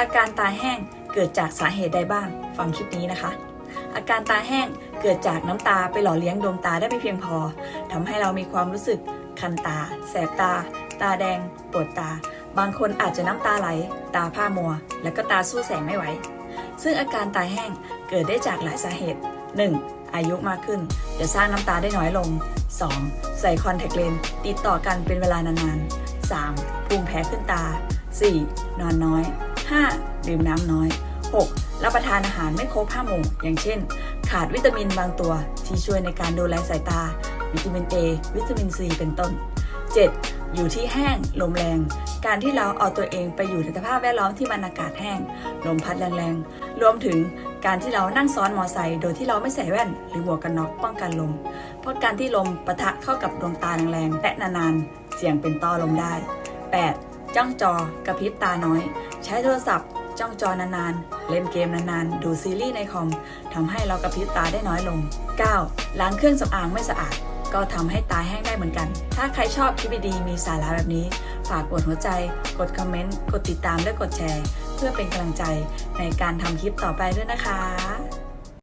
อาการตาแห้งเกิดจากสาเหตุใดบ้าง ฟังคลิปนี้นะคะ อาการตาแห้งเกิดจากน้ำตาไปหล่อเลี้ยงดวงตาได้ไม่เพียงพอทำให้เรามีความรู้สึกคันตา แสบตา ตาแดง ปวดตา บางคนอาจจะน้ำตาไหล ตาผ้ามัว และก็ตาสู้แสงไม่ไหว ซึ่งอาการตาแห้งเกิดได้จากหลายสาเหตุ 1. อายุมากขึ้น จะสร้างน้ำตาได้น้อยลง 2. ใส่คอนแทคเลนส์ติดต่อกันเป็นเวลานานๆ 3. ภูมิแพ้ขึ้นตา 4. นอนน้อย 5. ดื่มน้ำน้อย 6. รับประทานอาหารไม่ครบห้าหมู่อย่างเช่น ขาดวิตามินบางตัว ที่ช่วยในการดูแลสายตา วิตามิน A วิตามิน C เป็นต้น 7. อยู่ที่แห้ง ลมแรง การที่เราเอาตัวเองไปอยู่ในสภาพแวดล้อมที่มันอากาศแห้ง ลมพัดแรงๆ รวมถึงการที่เรานั่งซ้อนมอไซค์โดยที่เราไม่ใส่แว่น หรือหมวกกันน็อกป้องกันลม เพราะการที่ลมปะทะเข้ากับดวงตาแรงๆและนานๆ เสี่ยงเป็นต้อลมได้ 8. จ้องจอกระพริบตาน้อย ใช้โทรศัพท์ จ้องจอนานๆ เล่นเกมนานๆ ดูซีรีส์ในคอมทำให้เรากระพริบตาได้น้อยลง 9. ล้างเครื่องสำอางไม่สะอาด ก็ทำให้ตาแห้งได้เหมือนกัน ถ้าใครชอบคลิปดีๆมีสาระแบบนี้ ฝากกดหัวใจ กดคอมเมนต์ กดติดตามและกดแชร์ เพื่อเป็นกำลังใจในการทำคลิปต่อไปด้วยนะคะ